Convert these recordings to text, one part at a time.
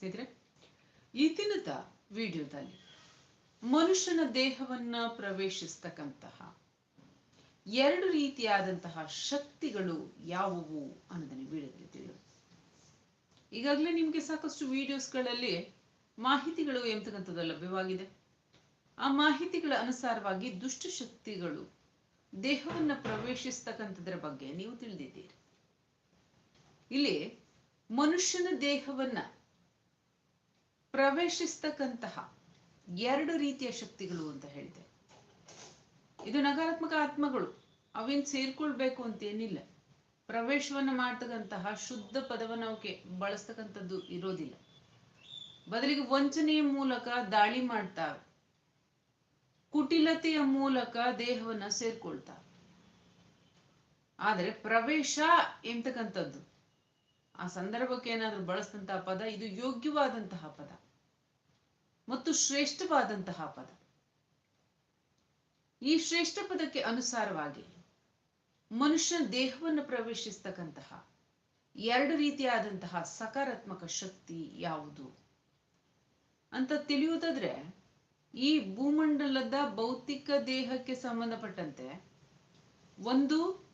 ಸ್ನೇಹಿತರೆ ಈ ದಿನದ ವಿಡಿಯೋದಲ್ಲಿ ಮನುಷ್ಯನ ದೇಹವನ್ನ ಪ್ರವೇಶಿಸ್ತಕ್ಕಂತಹ ಎರಡು ರೀತಿಯಾದಂತಹ ಶಕ್ತಿಗಳು ಯಾವುವು ಅನ್ನೋದನ್ನ ವಿಡಿಯೋದಲ್ಲಿ ತಿಳಿಯೋಣ. ಈಗಾಗಲೇ ನಿಮಗೆ ಸಾಕಷ್ಟು ವಿಡಿಯೋಸ್ಗಳಲ್ಲಿ ಮಾಹಿತಿಗಳು ಎಂತಕ್ಕಂಥದ್ದು ಲಭ್ಯವಾಗಿದೆ. ಆ ಮಾಹಿತಿಗಳ ಅನುಸಾರವಾಗಿ ದುಷ್ಟಶಕ್ತಿಗಳು ದೇಹವನ್ನ ಪ್ರವೇಶಿಸ್ತಕ್ಕಂಥದ್ರ ಬಗ್ಗೆ ನೀವು ತಿಳಿದಿದ್ದೀರಿ. ಇಲ್ಲಿ ಮನುಷ್ಯನ ದೇಹವನ್ನ ಪ್ರವೇಶಿಸ್ತಕ್ಕಂತಹ ಎರಡು ರೀತಿಯ ಶಕ್ತಿಗಳು ಅಂತ ಹೇಳಿದೆ. ಇದು ನಕಾರಾತ್ಮಕ ಆತ್ಮಗಳು. ಅವೇನ್ ಸೇರ್ಕೊಳ್ಬೇಕು ಅಂತ ಏನಿಲ್ಲ. ಪ್ರವೇಶವನ್ನ ಮಾಡ್ತಕ್ಕಂತಹ ಶುದ್ಧ ಪದವನ್ನು ಅವಕ್ಕೆ ಬಳಸ್ತಕ್ಕಂಥದ್ದು ಇರೋದಿಲ್ಲ. ಬದಲಿಗೆ ವಂಚನೆಯ ಮೂಲಕ ದಾಳಿ ಮಾಡ್ತಾವೆ ಕುಟಿಲತೆಯ ಮೂಲಕ ದೇಹವನ್ನ ಸೇರ್ಕೊಳ್ತಾವೆ ಆದರೆ ಪ್ರವೇಶ ಎಂತಕ್ಕಂಥದ್ದು? ಆ ಸಂದರ್ಭಕ್ಕೆ ಏನಾದ್ರೂ ಬಳಸಿದಂತಹ ಪದ, ಇದು ಯೋಗ್ಯವಾದಂತಹ ಪದ. ಮತ್ತು ಶ್ರೇಷ್ಠವಾದಂತಹ ಪದ. ಈ ಶ್ರೇಷ್ಠ ಪದಕ್ಕೆ ಅನುಸಾರವಾಗಿ ಮನುಷ್ಯ ದೇಹವನ್ನು ಪ್ರವೇಶಿಸ್ತಕ್ಕಂತಹ ಎರಡು ರೀತಿಯಾದಂತಹ ಸಕಾರಾತ್ಮಕ ಶಕ್ತಿ ಯಾವುದು ಅಂತ ತಿಳಿಯುವುದಾದ್ರೆ, ಈ ಭೂಮಂಡಲದ ಭೌತಿಕ ದೇಹಕ್ಕೆ ಸಂಬಂಧಪಟ್ಟಂತೆ ಒಂದು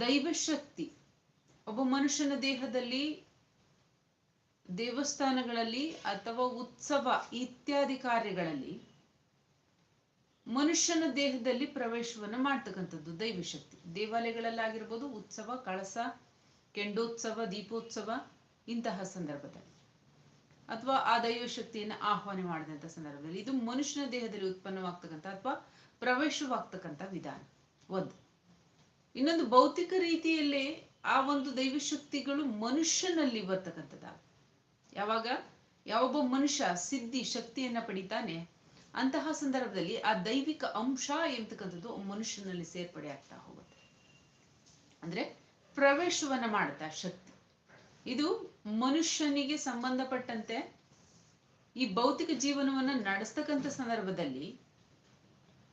ದೈವಶಕ್ತಿ ಒಬ್ಬ ಮನುಷ್ಯನ ದೇಹದಲ್ಲಿ, ದೇವಸ್ಥಾನಗಳಲ್ಲಿ ಅಥವಾ ಉತ್ಸವ ಇತ್ಯಾದಿ ಕಾರ್ಯಗಳಲ್ಲಿ ಮನುಷ್ಯನ ದೇಹದಲ್ಲಿ ಪ್ರವೇಶವನ್ನು ಮಾಡ್ತಕ್ಕಂಥದ್ದು ದೈವಶಕ್ತಿ. ದೇವಾಲಯಗಳಲ್ಲಾಗಿರ್ಬೋದು, ಉತ್ಸವ, ಕಳಸ, ಕೆಂಡೋತ್ಸವ, ದೀಪೋತ್ಸವ, ಇಂತಹ ಸಂದರ್ಭದಲ್ಲಿ. ಅಥವಾ ಆ ದೈವಶಕ್ತಿಯನ್ನು ಆಹ್ವಾನ ಮಾಡಿದಂಥ ಸಂದರ್ಭದಲ್ಲಿ. ಇದು ಮನುಷ್ಯನ ದೇಹದಲ್ಲಿ ಉತ್ಪನ್ನವಾಗ್ತಕ್ಕಂಥ ಅಥವಾ ಪ್ರವೇಶವಾಗ್ತಕ್ಕಂಥ ವಿಧಾನ. ಒಂದು. ಇನ್ನೊಂದು ಭೌತಿಕ ರೀತಿಯಲ್ಲೇ ಆ ಒಂದು ದೈವ ಶಕ್ತಿಗಳು ಮನುಷ್ಯನಲ್ಲಿ ಬರ್ತಕ್ಕಂಥದ್ದಾಗ ಯಾವಾಗ? ಯಾವೊಬ್ಬ ಮನುಷ್ಯ ಸಿದ್ಧಿ ಶಕ್ತಿಯನ್ನ ಪಡಿತಾನೆ, ಅಂತಹ ಸಂದರ್ಭದಲ್ಲಿ ಆ ದೈವಿಕ ಅಂಶ ಎಂತಕ್ಕಂಥದ್ದು ಮನುಷ್ಯನಲ್ಲಿ ಸೇರ್ಪಡೆ ಆಗ್ತಾ ಹೋಗುತ್ತೆ. ಅಂದ್ರೆ ಪ್ರವೇಶವನ್ನ ಮಾಡುತ್ತ ಶಕ್ತಿ. ಇದು ಮನುಷ್ಯನಿಗೆ ಸಂಬಂಧಪಟ್ಟಂತೆ ಈ ಭೌತಿಕ ಜೀವನವನ್ನ ನಡೆಸ್ತಕ್ಕಂಥ ಸಂದರ್ಭದಲ್ಲಿ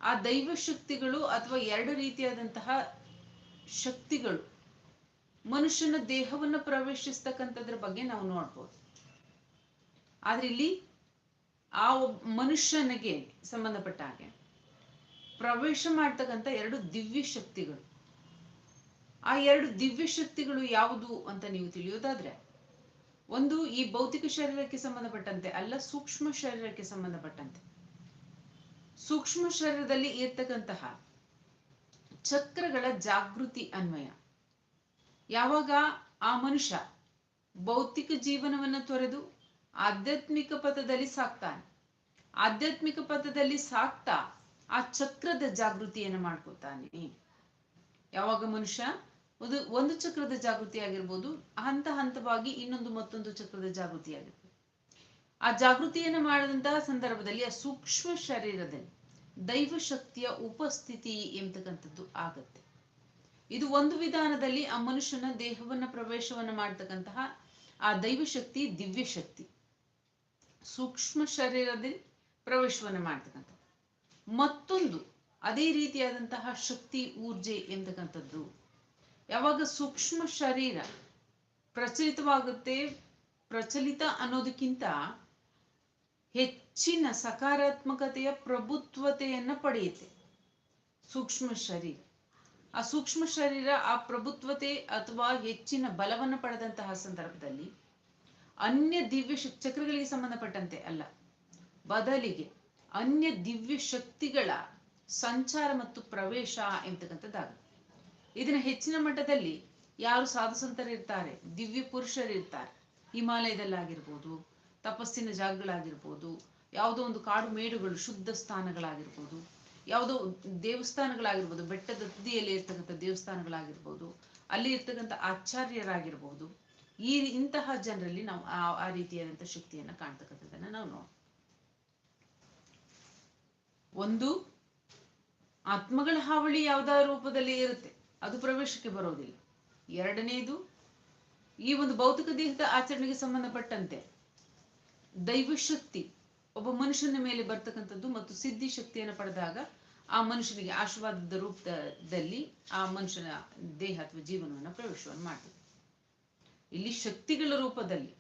ಆ ದೈವ ಶಕ್ತಿಗಳು ಅಥವಾ ಎರಡು ರೀತಿಯಾದಂತಹ ಶಕ್ತಿಗಳು ಮನುಷ್ಯನ ದೇಹವನ್ನು ಪ್ರವೇಶಿಸ್ತಕ್ಕಂಥದ್ರ ಬಗ್ಗೆ ನಾವು ನೋಡ್ಬೋದು. ಆದ್ರೆ ಇಲ್ಲಿ ಆ ಮನುಷ್ಯನಿಗೆ ಸಂಬಂಧಪಟ್ಟ ಹಾಗೆ ಪ್ರವೇಶ ಮಾಡ್ತಕ್ಕಂಥ ಎರಡು ದಿವ್ಯ ಶಕ್ತಿಗಳು. ಆ ಎರಡು ದಿವ್ಯ ಶಕ್ತಿಗಳು ಯಾವುದು ಅಂತ ನೀವು ತಿಳಿಯೋದಾದ್ರೆ, ಒಂದು ಈ ಭೌತಿಕ ಶರೀರಕ್ಕೆ ಸಂಬಂಧಪಟ್ಟಂತೆ ಅಲ್ಲ, ಸೂಕ್ಷ್ಮ ಶರೀರಕ್ಕೆ ಸಂಬಂಧಪಟ್ಟಂತೆ. ಸೂಕ್ಷ್ಮ ಶರೀರದಲ್ಲಿ ಇರ್ತಕ್ಕಂತಹ ಚಕ್ರಗಳ ಜಾಗೃತಿ ಅನ್ವಯ. ಯಾವಾಗ ಆ ಮನುಷ್ಯ ಭೌತಿಕ ಜೀವನವನ್ನ ತೊರೆದು ಆಧ್ಯಾತ್ಮಿಕ ಪಥದಲ್ಲಿ ಸಾಕ್ತಾನೆ, ಆಧ್ಯಾತ್ಮಿಕ ಪಥದಲ್ಲಿ ಸಾಕ್ತಾ ಆ ಚಕ್ರದ ಜಾಗೃತಿಯನ್ನು ಮಾಡ್ಕೊತಾನೆ. ಯಾವಾಗ ಮನುಷ್ಯ ಒಂದು ಒಂದು ಚಕ್ರದ ಜಾಗೃತಿ ಆಗಿರ್ಬೋದು, ಹಂತ ಹಂತವಾಗಿ ಇನ್ನೊಂದು ಮತ್ತೊಂದು ಚಕ್ರದ ಜಾಗೃತಿ ಆಗಿರ್ಬೋದು. ಆ ಜಾಗೃತಿಯನ್ನು ಮಾಡಿದಂತಹ ಸಂದರ್ಭದಲ್ಲಿ ಆ ಸೂಕ್ಷ್ಮ ಶರೀರದಲ್ಲಿ ದೈವ ಶಕ್ತಿಯ ಉಪಸ್ಥಿತಿ ಎಂಬತಕ್ಕಂಥದ್ದು ಆಗತ್ತೆ. ಇದು ಒಂದು ವಿಧಾನದಲ್ಲಿ ಆ ಮನುಷ್ಯನ ದೇಹವನ್ನ ಪ್ರವೇಶವನ್ನ ಮಾಡ್ತಕ್ಕಂತಹ ಆ ದೈವ ಶಕ್ತಿ, ದಿವ್ಯ ಶಕ್ತಿ. ಸೂಕ್ಷ್ಮ ಶರೀರದಲ್ಲಿ ಪ್ರವೇಶವನ್ನ ಮಾಡ್ತಕ್ಕಂಥ ಮತ್ತೊಂದು, ಅದೇ ರೀತಿಯಾದಂತಹ ಶಕ್ತಿ, ಊರ್ಜೆ ಎಂತಕ್ಕಂಥದ್ದು. ಯಾವಾಗ ಸೂಕ್ಷ್ಮ ಶರೀರ ಪ್ರಚಲಿತವಾಗುತ್ತೆ, ಪ್ರಚಲಿತ ಅನ್ನೋದಕ್ಕಿಂತ ಹೆಚ್ಚಿನ ಸಕಾರಾತ್ಮಕತೆಯ ಪ್ರಭುತ್ವತೆಯನ್ನ ಪಡೆಯುತ್ತೆ. ಸೂಕ್ಷ್ಮ ಶರೀರ. ಆ ಸೂಕ್ಷ್ಮ ಶರೀರ, ಆ ಪ್ರಭುತ್ವತೆ ಅಥವಾ ಹೆಚ್ಚಿನ ಬಲವನ್ನು ಪಡೆದಂತಹ ಸಂದರ್ಭದಲ್ಲಿ ಅನ್ಯ ದಿವ್ಯ ಚಕ್ರಗಳಿಗೆ ಸಂಬಂಧಪಟ್ಟಂತೆ ಅಲ್ಲ. ಬದಲಿಗೆ ಅನ್ಯ ದಿವ್ಯ ಶಕ್ತಿಗಳ ಸಂಚಾರ ಮತ್ತು ಪ್ರವೇಶ ಎಂತಕ್ಕಂಥದ್ದಾಗುತ್ತೆ. ಇದನ್ನ ಹೆಚ್ಚಿನ ಮಟ್ಟದಲ್ಲಿ ಯಾರು ಸಾಧುಸಂತರಿರ್ತಾರೆ? ದಿವ್ಯ ಪುರುಷರಿರ್ತಾರೆ ಹಿಮಾಲಯದಲ್ಲಾಗಿರ್ಬೋದು, ತಪಸ್ಸಿನ ಜಾಗಗಳಾಗಿರ್ಬೋದು, ಯಾವುದೋ ಒಂದು ಕಾಡು ಮೇಡುಗಳು ಶುದ್ಧ ಸ್ಥಾನಗಳಾಗಿರ್ಬೋದು ಯಾವುದೋ ದೇವಸ್ಥಾನಗಳಾಗಿರ್ಬೋದು, ಬೆಟ್ಟದ ತುದಿಯಲ್ಲಿ ಇರ್ತಕ್ಕಂಥ ದೇವಸ್ಥಾನಗಳಾಗಿರ್ಬೋದು, ಅಲ್ಲಿ ಇರ್ತಕ್ಕಂಥ ಆಚಾರ್ಯರಾಗಿರ್ಬೋದು, ಈ ಇಂತಹ ಜನರಲ್ಲಿ ನಾವು ಆ ರೀತಿಯಾದಂಥ ಶಕ್ತಿಯನ್ನ ಕಾಣ್ತಕ್ಕಂಥದ್ದನ್ನ ನಾವು ನೋಡ್ ಒಂದು, ಆತ್ಮಗಳ ಹಾವಳಿ ಯಾವ್ದಾ ರೂಪದಲ್ಲಿ ಇರುತ್ತೆ, ಅದು ಪ್ರವೇಶಕ್ಕೆ ಬರೋದಿಲ್ಲ. ಎರಡನೇದು, ಈ ಒಂದು ಭೌತಿಕ ದೇಹದ ಆಚರಣೆಗೆ ಸಂಬಂಧಪಟ್ಟಂತೆ ದೈವಶಕ್ತಿ, ಒಬ್ಬ ಮನುಷ್ಯನ ಮೇಲೆ ಬರ್ತಕ್ಕಂಥದ್ದು ಮತ್ತು ಸಿದ್ಧಿ ಶಕ್ತಿಯನ್ನು ಪಡೆದಾಗ ಆ ಮನುಷ್ಯನಿಗೆ ಆಶೀರ್ವಾದದ ರೂಪದಲ್ಲಿ ಆ ಮನುಷ್ಯನ ದೇಹ ಅಥವಾ ಜೀವನವನ್ನು ಪ್ರವೇಶವನ್ನು ಮಾಡ್ತದೆ. ಇಲ್ಲಿ ಶಕ್ತಿಗಳ ರೂಪದಲ್ಲಿ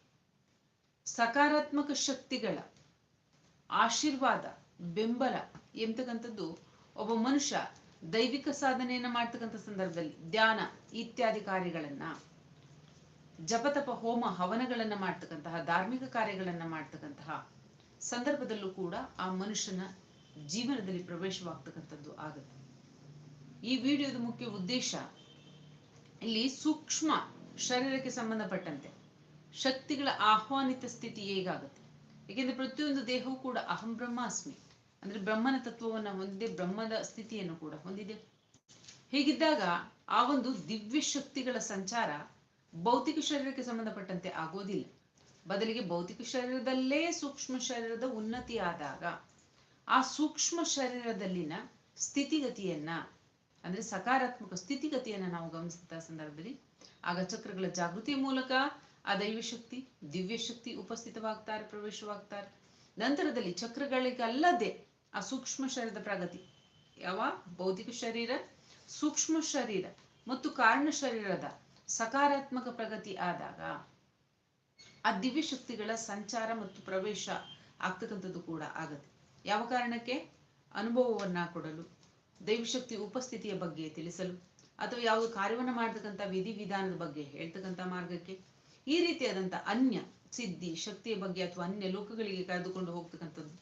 ಸಕಾರಾತ್ಮಕ ಶಕ್ತಿಗಳ ಆಶೀರ್ವಾದ, ಬೆಂಬಲ ಎಂತಕ್ಕಂಥದ್ದು ಒಬ್ಬ ಮನುಷ್ಯ ದೈವಿಕ ಸಾಧನೆಯನ್ನ ಮಾಡ್ತಕ್ಕಂಥ ಸಂದರ್ಭದಲ್ಲಿ ಧ್ಯಾನ ಇತ್ಯಾದಿ ಕಾರ್ಯಗಳನ್ನ, ಜಪತಪ ಹೋಮ ಹವನಗಳನ್ನ ಮಾಡ್ತಕ್ಕಂತಹ ಧಾರ್ಮಿಕ ಕಾರ್ಯಗಳನ್ನ ಮಾಡ್ತಕ್ಕಂತಹ ಸಂದರ್ಭದಲ್ಲೂ ಕೂಡ ಆ ಮನುಷ್ಯನ ಜೀವನದಲ್ಲಿ ಪ್ರವೇಶವಾಗ್ತಕ್ಕಂಥದ್ದು ಆಗುತ್ತೆ. ಈ ವಿಡಿಯೋದ ಮುಖ್ಯ ಉದ್ದೇಶ, ಇಲ್ಲಿ ಸೂಕ್ಷ್ಮ ಶರೀರಕ್ಕೆ ಸಂಬಂಧಪಟ್ಟಂತೆ ಶಕ್ತಿಗಳ ಆಹ್ವಾನಿತ ಸ್ಥಿತಿ ಹೇಗಾಗುತ್ತೆ? ಏಕೆಂದರೆ ಪ್ರತಿಯೊಂದು ದೇಹವು ಕೂಡ ಅಹಂ ಬ್ರಹ್ಮಾಸ್ಮಿ, ಅಂದ್ರೆ ಬ್ರಹ್ಮನ ತತ್ವವನ್ನ ಹೊಂದಿದೆ, ಬ್ರಹ್ಮದ ಸ್ಥಿತಿಯನ್ನು ಕೂಡ ಹೊಂದಿದೆ. ಹೀಗಿದ್ದಾಗ ಆ ಒಂದು ದಿವ್ಯ ಶಕ್ತಿಗಳ ಸಂಚಾರ ಭೌತಿಕ ಶರೀರಕ್ಕೆ ಸಂಬಂಧಪಟ್ಟಂತೆ ಆಗೋದಿಲ್ಲ. ಬದಲಿಗೆ ಭೌತಿಕ ಶರೀರದಲ್ಲೇ ಸೂಕ್ಷ್ಮ ಶರೀರದ ಉನ್ನತಿ ಆದಾಗ ಆ ಸೂಕ್ಷ್ಮ ಶರೀರದಲ್ಲಿನ ಸ್ಥಿತಿಗತಿಯನ್ನ, ಅಂದ್ರೆ ಸಕಾರಾತ್ಮಕ ಸ್ಥಿತಿಗತಿಯನ್ನ ನಾವು ಗಮನಿಸಿದ ಸಂದರ್ಭದಲ್ಲಿ, ಆಗ ಚಕ್ರಗಳ ಜಾಗೃತಿಯ ಮೂಲಕ ಆ ದೈವ ಶಕ್ತಿ ದಿವ್ಯ ಶಕ್ತಿ ಉಪಸ್ಥಿತವಾಗ್ತಾರೆ, ಪ್ರವೇಶವಾಗ್ತಾರೆ. ನಂತರದಲ್ಲಿ ಚಕ್ರಗಳಿಗಲ್ಲದೆ ಆ ಸೂಕ್ಷ್ಮ ಶರೀರದ ಪ್ರಗತಿ. ಯಾವ? ಭೌತಿಕ ಶರೀರ, ಸೂಕ್ಷ್ಮ ಶರೀರ ಮತ್ತು ಕಾರಣ ಶರೀರದ ಸಕಾರಾತ್ಮಕ ಪ್ರಗತಿ ಆದಾಗ ಆ ದಿವ್ಯ ಶಕ್ತಿಗಳ ಸಂಚಾರ ಮತ್ತು ಪ್ರವೇಶ ಆಗ್ತಕ್ಕಂಥದ್ದು ಕೂಡ ಆಗತ್ತೆ. ಯಾವ ಕಾರಣಕ್ಕೆ? ಅನುಭವವನ್ನ ಕೊಡಲು, ದೈವಶಕ್ತಿ ಉಪಸ್ಥಿತಿಯ ಬಗ್ಗೆ ತಿಳಿಸಲು, ಅಥವಾ ಯಾವುದು ಕಾರ್ಯವನ್ನ ಮಾಡ್ತಕ್ಕಂಥ ವಿಧಿವಿಧಾನದ ಬಗ್ಗೆ ಹೇಳ್ತಕ್ಕಂಥ ಮಾರ್ಗಕ್ಕೆ? ಈ ರೀತಿಯಾದಂಥ ಅನ್ಯ ಸಿದ್ಧಿ, ಶಕ್ತಿಯ ಬಗ್ಗೆ ಅಥವಾ ಅನ್ಯ ಲೋಕಗಳಿಗೆ ಕರೆದುಕೊಂಡು ಹೋಗ್ತಕ್ಕಂಥದ್ದು.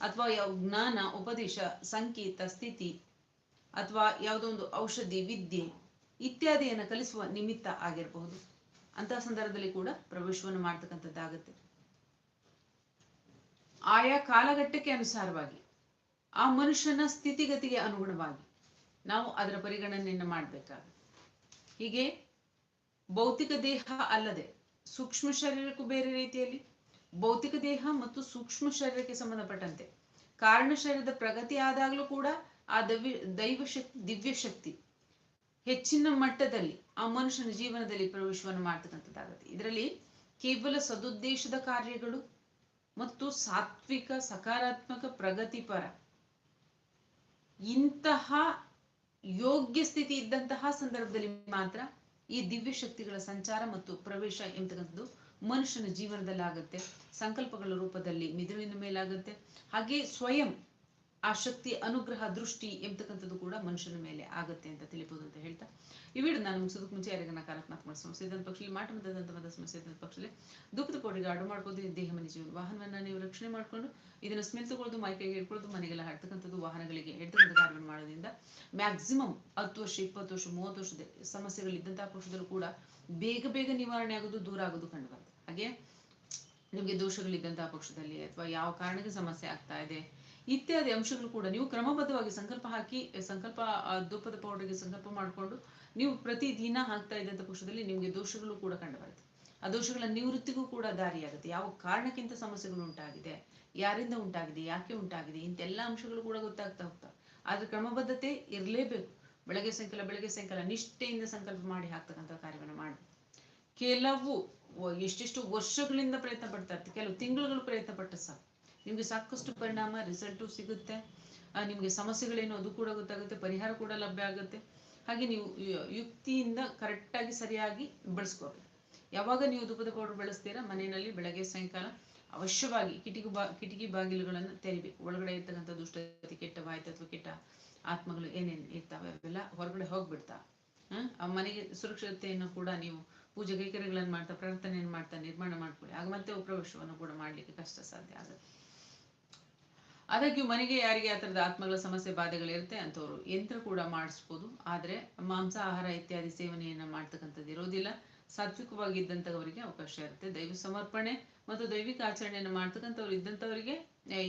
ಅಥವಾ ಯಾವ ಜ್ಞಾನ, ಉಪದೇಶ, ಸಂಕೇತ, ಸ್ಥಿತಿ, ಅಥವಾ ಯಾವುದೋ ಒಂದು ಔಷಧಿ, ವಿದ್ಯೆ ಇತ್ಯಾದಿಯನ್ನು ಕಲಿಸುವ ನಿಮಿತ್ತ ಆಗಿರಬಹುದು. ಅಂತಹ ಸಂದರ್ಭದಲ್ಲಿ ಕೂಡ ಪ್ರವೇಶವನ್ನು ಮಾಡ್ತಕ್ಕಂಥದ್ದಾಗುತ್ತೆ. ಆಯಾ ಕಾಲಘಟ್ಟಕ್ಕೆ ಅನುಸಾರವಾಗಿ, ಆ ಮನುಷ್ಯನ ಸ್ಥಿತಿಗತಿಗೆ ಅನುಗುಣವಾಗಿ ನಾವು ಅದರ ಪರಿಗಣನೆಯನ್ನು ಮಾಡಬೇಕಾಗುತ್ತೆ. ಹೀಗೆ ಭೌತಿಕ ದೇಹ ಅಲ್ಲದೆ ಸೂಕ್ಷ್ಮ ಶರೀರಕ್ಕೂ ಬೇರೆ ರೀತಿಯಲ್ಲಿ ಭೌತಿಕ ದೇಹ ಮತ್ತು ಸೂಕ್ಷ್ಮ ಶರೀರಕ್ಕೆ ಸಂಬಂಧಪಟ್ಟಂತೆ ಕಾರಣ ಶರೀರದ ಪ್ರಗತಿ ಆದಾಗಲೂ ಕೂಡ ಆ ದವ್ಯ ದೈವ ಶಕ್ತಿ, ದಿವ್ಯ ಶಕ್ತಿ ಹೆಚ್ಚಿನ ಮಟ್ಟದಲ್ಲಿ ಆ ಮನುಷ್ಯನ ಜೀವನದಲ್ಲಿ ಪ್ರವೇಶವನ್ನು ಮಾಡ್ತಕ್ಕಂಥದ್ದಾಗುತ್ತೆ. ಇದರಲ್ಲಿ ಕೇವಲ ಸದುದ್ದೇಶದ ಕಾರ್ಯಗಳು ಮತ್ತು ಸಾತ್ವಿಕ ಸಕಾರಾತ್ಮಕ ಪ್ರಗತಿಪರ ಇಂತಹ ಯೋಗ್ಯ ಸ್ಥಿತಿ ಇದ್ದಂತಹ ಸಂದರ್ಭದಲ್ಲಿ ಮಾತ್ರ ಈ ದಿವ್ಯ ಶಕ್ತಿಗಳ ಸಂಚಾರ ಮತ್ತು ಪ್ರವೇಶ ಎಂಬತಕ್ಕಂಥದ್ದು ಮನುಷ್ಯನ ಜೀವನದಲ್ಲಿ ಆಗುತ್ತೆ ಸಂಕಲ್ಪಗಳ ರೂಪದಲ್ಲಿ ಮಿದುಳಿನ ಮೇಲಾಗುತ್ತೆ. ಹಾಗೆ ಸ್ವಯಂ ಆ ಶಕ್ತಿ, ಅನುಗ್ರಹ, ದೃಷ್ಟಿ ಎಂಬತಕ್ಕಂಥದ್ದು ಕೂಡ ಮನುಷ್ಯನ ಮೇಲೆ ಆಗುತ್ತೆ ಅಂತ ತಿಳಿಬಹುದು ಅಂತ ಹೇಳ್ತಾ. ಈ ವಿಡಿಯೋ ನಾನು ಮುಗಿಸೋದಕ್ಕೆ ಮುಂಚೆ ಯಾರಿಗ ಕಾರಾತ್ಮಕ ಸಮಸ್ಯೆ ಇದ್ದಂಥ ಪಕ್ಷದಲ್ಲಿ ಮಾಟ ಸಮಸ್ಯೆ ಪಕ್ಷದಲ್ಲಿ ದುಃಖದ ಕೋಡಿಗೆ ಅಡು ಮಾಡ್ಬೋದು ದೇಹ ಮನೆ ಜೀವನ ವಾಹನವನ್ನ ನೀವು ರಕ್ಷಣೆ ಮಾಡ್ಕೊಂಡು ಇದನ್ನ ಸ್ಮೆಲ್ ತಗೊಳ್ಳೋದು ಮೈಕೈಗೆ ಹಿಡ್ಕೊಳ್ಳೋದು, ಮನೆಗೆಲ್ಲ ಹಾಡ್ತಕ್ಕಂಥದ್ದು ವಾಹನಗಳಿಗೆ ಹಿಡ್ತಕ್ಕಂಥ ಕಾರ್ಯವನ್ನು ಮಾಡೋದ್ರಿಂದ ಮ್ಯಾಕ್ಸಿಮಮ್ ಹತ್ತು ವರ್ಷ, ಇಪ್ಪತ್ತು ವರ್ಷ, ಮೂವತ್ತು ವರ್ಷದ ಸಮಸ್ಯೆಗಳಿದ್ದಂತಹ ಪಕ್ಷದಲ್ಲೂ ಕೂಡ ಬೇಗ ಬೇಗ ನಿವಾರಣೆ ಆಗೋದು, ದೂರ ಆಗೋದು ಕಂಡು ಹಾಗೆ ನಿಮಗೆ ದೋಷಗಳಿದ್ದಂತಹ ಪಕ್ಷದಲ್ಲಿ ಅಥವಾ ಯಾವ ಕಾರಣಕ್ಕೆ ಸಮಸ್ಯೆ ಆಗ್ತಾ ಇದೆ ಇತ್ಯಾದಿ ಅಂಶಗಳು ಕೂಡ ನೀವು ಕ್ರಮಬದ್ಧವಾಗಿ ಸಂಕಲ್ಪ ಹಾಕಿ ಸಂಕಲ್ಪ ಧೂಪದ ಪೌಡರ್ಗೆ ಸಂಕಲ್ಪ ಮಾಡಿಕೊಂಡು ನೀವು ಪ್ರತಿ ದಿನ ಹಾಕ್ತಾ ಇದ್ದಂಥ ಪಕ್ಷದಲ್ಲಿ ನಿಮಗೆ ದೋಷಗಳು ಕೂಡ ಕಂಡುಬರುತ್ತೆ. ಆ ದೋಷಗಳ ನಿವೃತ್ತಿಗೂ ಕೂಡ ದಾರಿಯಾಗುತ್ತೆ. ಯಾವ ಕಾರಣಕ್ಕಿಂತ ಸಮಸ್ಯೆಗಳು ಉಂಟಾಗಿದೆ, ಯಾರಿಂದ ಉಂಟಾಗಿದೆ, ಯಾಕೆ ಉಂಟಾಗಿದೆ, ಇಂತೆಲ್ಲ ಅಂಶಗಳು ಕೂಡ ಗೊತ್ತಾಗ್ತಾ ಹೋಗ್ತವೆ ಆದ್ರೆ ಕ್ರಮಬದ್ಧತೆ ಇರಲೇಬೇಕು. ಬೆಳಗ್ಗೆ ಸಾಯಂಕಾಲ ಬೆಳಗ್ಗೆ ಸಾಯಂಕಾಲ ನಿಷ್ಠೆಯಿಂದ ಸಂಕಲ್ಪ ಮಾಡಿ ಹಾಕ್ತಕ್ಕಂಥ ಕಾರ್ಯವನ್ನು ಮಾಡಿ. ಕೆಲವು, ಎಷ್ಟೆಷ್ಟು ವರ್ಷಗಳಿಂದ ಪ್ರಯತ್ನ ಪಡ್ತಾ ಇರ್ತೀವಿ, ಕೆಲವು ತಿಂಗಳುಗಳು ಪ್ರಯತ್ನ ಪಟ್ಟ ಸಾಕು. ನಿಮ್ಗೆ ಸಾಕಷ್ಟು ಪರಿಣಾಮ, ರಿಸಲ್ಟು ಸಿಗುತ್ತೆ. ನಿಮಗೆ ಸಮಸ್ಯೆಗಳೇನು ಅದು ಕೂಡ ಗೊತ್ತಾಗುತ್ತೆ, ಪರಿಹಾರ ಕೂಡ ಲಭ್ಯ ಆಗುತ್ತೆ. ಹಾಗೆ ನೀವು ಯುಕ್ತಿಯಿಂದ ಕರೆಕ್ಟಾಗಿ ಸರಿಯಾಗಿ ಬಳಸ್ಕೋಬೇಕು. ಯಾವಾಗ ನೀವು ಧೂಪದ ಪೌಡರ್ ಬಳಸ್ತೀರಾ? ಮನೆಯಲ್ಲಿ ಬೆಳಗ್ಗೆ, ಸಾಯಂಕಾಲ. ಅವಶ್ಯವಾಗಿ ಕಿಟಕಿ ಬಾ, ಕಿಟಕಿ ಬಾಗಿಲುಗಳನ್ನು ತೆರಿಬೇಕು. ಒಳಗಡೆ ಇರ್ತಕ್ಕಂಥ ದುಷ್ಟತಿ ಕೆಟ್ಟ ವಾಯ್ತು ಅಥವಾ ಕೆಟ್ಟ ಆತ್ಮಗಳು ಏನೇನು ಇರ್ತಾವೆ ಅವೆಲ್ಲ ಹೊರಗಡೆ ಹೋಗ್ಬಿಡ್ತಾ. ಆ ಮನೆಗೆ ಸುರಕ್ಷತೆಯನ್ನು ಕೂಡ ನೀವು ಪೂಜೆ ಕೈಕರ್ಯಗಳನ್ನು ಮಾಡ್ತಾ, ಪ್ರಾರ್ಥನೆಯನ್ನು ಮಾಡ್ತಾ, ನಿರ್ಮಾಣ ಮಾಡ್ಕೊಳ್ಳಿ. ಆಗ ಮತ್ತೆ ಉಪ್ರವೇಶವನ್ನು ಕೂಡ ಮಾಡ್ಲಿಕ್ಕೆ ಕಷ್ಟ ಸಾಧ್ಯ ಆಗುತ್ತೆ. ಆದಾಗ್ಯೂ ಮನೆಗೆ ಯಾರಿಗೆ ಆ ಥರದ ಆತ್ಮಗಳ ಸಮಸ್ಯೆ ಬಾಧೆಗಳಿರುತ್ತೆ ಅಂಥವ್ರು ಯಂತ್ರ ಕೂಡ ಮಾಡಿಸ್ಬೋದು. ಆದರೆ ಮಾಂಸ ಆಹಾರ ಇತ್ಯಾದಿ ಸೇವನೆಯನ್ನ ಮಾಡ್ತಕ್ಕಂಥದ್ದು ಇರೋದಿಲ್ಲ. ಸಾತ್ವಿಕವಾಗಿದ್ದಂಥವರಿಗೆ ಅವಕಾಶ ಇರುತ್ತೆ. ದೈವ ಸಮರ್ಪಣೆ ಮತ್ತು ದೈವಿಕ ಆಚರಣೆಯನ್ನು ಮಾಡ್ತಕ್ಕಂಥವ್ರು ಇದ್ದಂಥವರಿಗೆ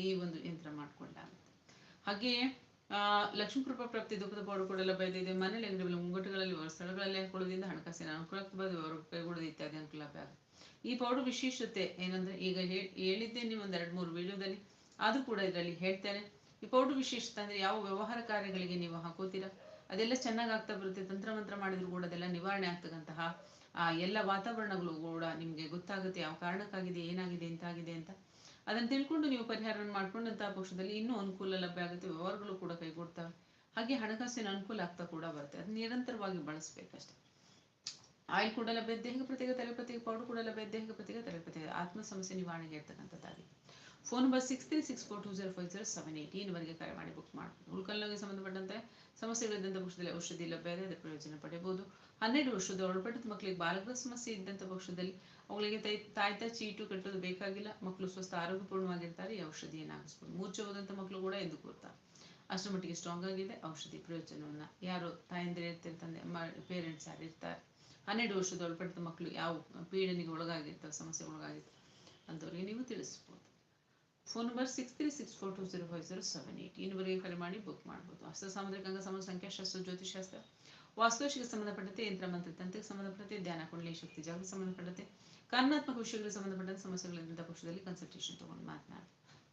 ಈ ಒಂದು ಯಂತ್ರ ಮಾಡಿಕೊಂಡಾಗುತ್ತೆ. ಹಾಗೆಯೇ ಆ, ಕೃಪಾ ಪ್ರಾಪ್ತಿ ದುಃಖದ ಪೌಡರ್ ಕೂಡ ಲಭ್ಯ ಇದೆ ಮನೆಯಲ್ಲಿ ಅಂಗಡಿಗಳು ಮುಂಗಟ್ಟುಗಳಲ್ಲಿ ಸ್ಥಳಗಳಲ್ಲಿ ಹಾಕೊಳ್ಳೋದ್ರಿಂದ ಹಣಕಾಸಿನ ಅನುಕೂಲಕ್ಕೆ ಬಂದು ಅವರು ಕೈಗೊಳ್ಳೋದು ಇತ್ಯಾದಿ ಅನುಕೂಲ ಈ ಪೌಡರ್ ವಿಶೇಷತೆ ಏನಂದ್ರೆ ಈಗ ಹೇಳಿದ್ದೆ ಹೇಳಿದ್ದೇನೆ ಒಂದ್ ಎರಡ್ ಮೂರು ವಿಡಿಯೋದಲ್ಲಿ ಆದ್ರೂ ಕೂಡ ಇದರಲ್ಲಿ ಹೇಳ್ತೇನೆ, ಈ ಪೌಡರ್ ವಿಶೇಷತೆ ಅಂದ್ರೆ ಯಾವ ವ್ಯವಹಾರ ಕಾರ್ಯಗಳಿಗೆ ನೀವು ಹಾಕೋತೀರಾ? ಅದೆಲ್ಲ ಚೆನ್ನಾಗಿ ಆಗ್ತಾ ಬರುತ್ತೆ ತಂತ್ರ ಮಂತ್ರ ಮಾಡಿದ್ರು ಕೂಡ ಅದೆಲ್ಲ ನಿವಾರಣೆ ಆಗ್ತಕ್ಕಂತಹ, ಆ, ಎಲ್ಲ ವಾತಾವರಣಗಳು ಕೂಡ ನಿಮಗೆ ಗೊತ್ತಾಗುತ್ತೆ, ಯಾವ ಕಾರಣಕ್ಕಾಗಿದೆ, ಏನಾಗಿದೆ, ಎಂತಾಗಿದೆ ಅಂತ. ಅದನ್ನು ತಿಳ್ಕೊಂಡು ನೀವು ಪರಿಹಾರವನ್ನು ಮಾಡ್ಕೊಂಡಂತಹ ಪಕ್ಷದಲ್ಲಿ ಇನ್ನೂ ಅನುಕೂಲ ಲಭ್ಯ ಆಗುತ್ತೆ, ವ್ಯವಹಾರಗಳು ಕೂಡ ಕೈಗೂಡ್ತವೆ ಹಾಗೆ ಹಣಕಾಸಿನ ಅನುಕೂಲ ಆಗ್ತಾ ಕೂಡ ಬರುತ್ತೆ ಅದನ್ನ ನಿರಂತರವಾಗಿ ಬಳಸ್ಬೇಕಷ್ಟೆ. ಆಯಿಲ್ ಕೂಡ ಲಭ್ಯ ದೇಹ ಪ್ರತ್ಯೇಕ ತಲೆ ಕೂಡ ಲಭ್ಯ ದೇಹ ಪ್ರತ್ಯೇಕ ತಲೆ ಆತ್ಮ ಸಮಸ್ಯೆ ನಿವಾರಣೆಗೆ ಇರ್ತಕ್ಕಂಥದ್ದಾಗಿದೆ phone number six three six four two zero five zero seven eight ಈವರೆಗೆ ಕರೆ ಮಾಡಿ ಬುಕ್ ಮಾಡ್ಬೋದು. ಉಳ್ಕಲ್ನೋಗೆ ಸಂಬಂಧಪಟ್ಟಂತೆ ಸಮಸ್ಯೆಗಳಿದ್ದಂಥ ಪಕ್ಷದಲ್ಲಿ ಔಷಧಿ ಲಭ್ಯ ಇದೆ ಅದರ ಪ್ರಯೋಜನ ಪಡೆಯಬಹುದು ಹನ್ನೆರಡು ವರ್ಷದ ಒಳಪಟ್ಟಿದ ಮಕ್ಕಳಿಗೆ ಬಾಲಕರ ಸಮಸ್ಯೆ ಇದ್ದಂಥ ಪಕ್ಷದಲ್ಲಿ ಅವುಗಳಿಗೆ ತೈ ತಾಯ್ತ ಚೀಟು ಕಟ್ಟೋದು ಬೇಕಾಗಿಲ್ಲ. ಮಕ್ಕಳು ಸ್ವಸ್ಥ ಆರೋಗ್ಯಪೂರ್ಣವಾಗಿರ್ತಾರೆ, ಈ ಔಷಧಿಯನ್ನು ಹಾಕಿಸ್ಬೋದು. ಮೂರ್ಛೆ ಹೋದಂಥ ಮಕ್ಕಳು ಕೂಡ ಎದ್ದು ಕೂರ್ತಾರೆ. ಅಷ್ಟರ ಮಟ್ಟಿಗೆ ಸ್ಟ್ರಾಂಗ್ ಆಗಿದೆ, ಔಷಧಿ ಪ್ರಯೋಜನವನ್ನ ಯಾರು ತಾಯಂದಿರು ಇರ್ತಾರೆ, ತಂದೆ ಪೇರೆಂಟ್ಸ್ ಯಾರು ಇರ್ತಾರೆ? ಹನ್ನೆರಡು ವರ್ಷದ ಒಳಪಟ್ಟಿದ ಮಕ್ಕಳು ಯಾವ ಪೀಡನೆಗೆ ಒಳಗಾಗಿರ್ತಾರೆ ಸಮಸ್ಯೆ ಒಳಗಾಗಿರ್ತಾರೆ ಅಂಥವ್ರಿಗೆ ನೀವು ತಿಳಿಸ್ಬೋದು. Phone number six three six four two zero five zero seven eight ಇನ್ನುವರೆಗೆ ಕರೆ ಮಾಡಿ ಬುಕ್ ಮಾಡ್ಬೋದು. ಹಸ್ತ ಸಾಮುದ್ರಿಕ ಅಂಗ ಸಂಖ್ಯಾಶಾಸ್ತ್ರ ಜ್ಯೋತಿಷಾಸ್ತ್ರ ವಾಸ್ತುಶಿಗೆ ಸಂಬಂಧಪಟ್ಟಂತೆ ಯಂತ್ರ, ಮಂತ್ರ ತಂತ್ರಕ್ಕೆ ಸಂಬಂಧಪಟ್ಟಂತೆ ಧ್ಯಾನ, ಕುಂಡಲಿ, ಶಕ್ತಿ ಜಾಗಕ್ಕೆ ಸಂಬಂಧಪಟ್ಟಂತೆ ಕಾನೂನಾತ್ಮಕ ವಿಷಯಗಳಿಗೆ ಸಂಬಂಧಪಟ್ಟಂತೆ ಸಮಸ್ಯೆಗಳಿಂದ ಪಕ್ಷದಲ್ಲಿ ಕನ್ಸಲ್ಟೇಷನ್ ತೊಗೊಂಡು ಮಾತನಾಡಿ.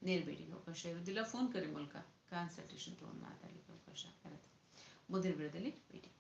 ನೇರಬೇಡಿಗೆ ಅವಕಾಶ ಇರೋದಿಲ್ಲ ಫೋನ್ ಕರೆ ಮೂಲಕ ಕನ್ಸಲ್ಟೇಷನ್ ತೊಗೊಂಡು ಮಾತಾಡಲಿಕ್ಕೆ ಅವಕಾಶ ಇರುತ್ತೆ ಮುಂದಿನ ವಿಡಿಯೋದಲ್ಲಿ ಭೇಟಿ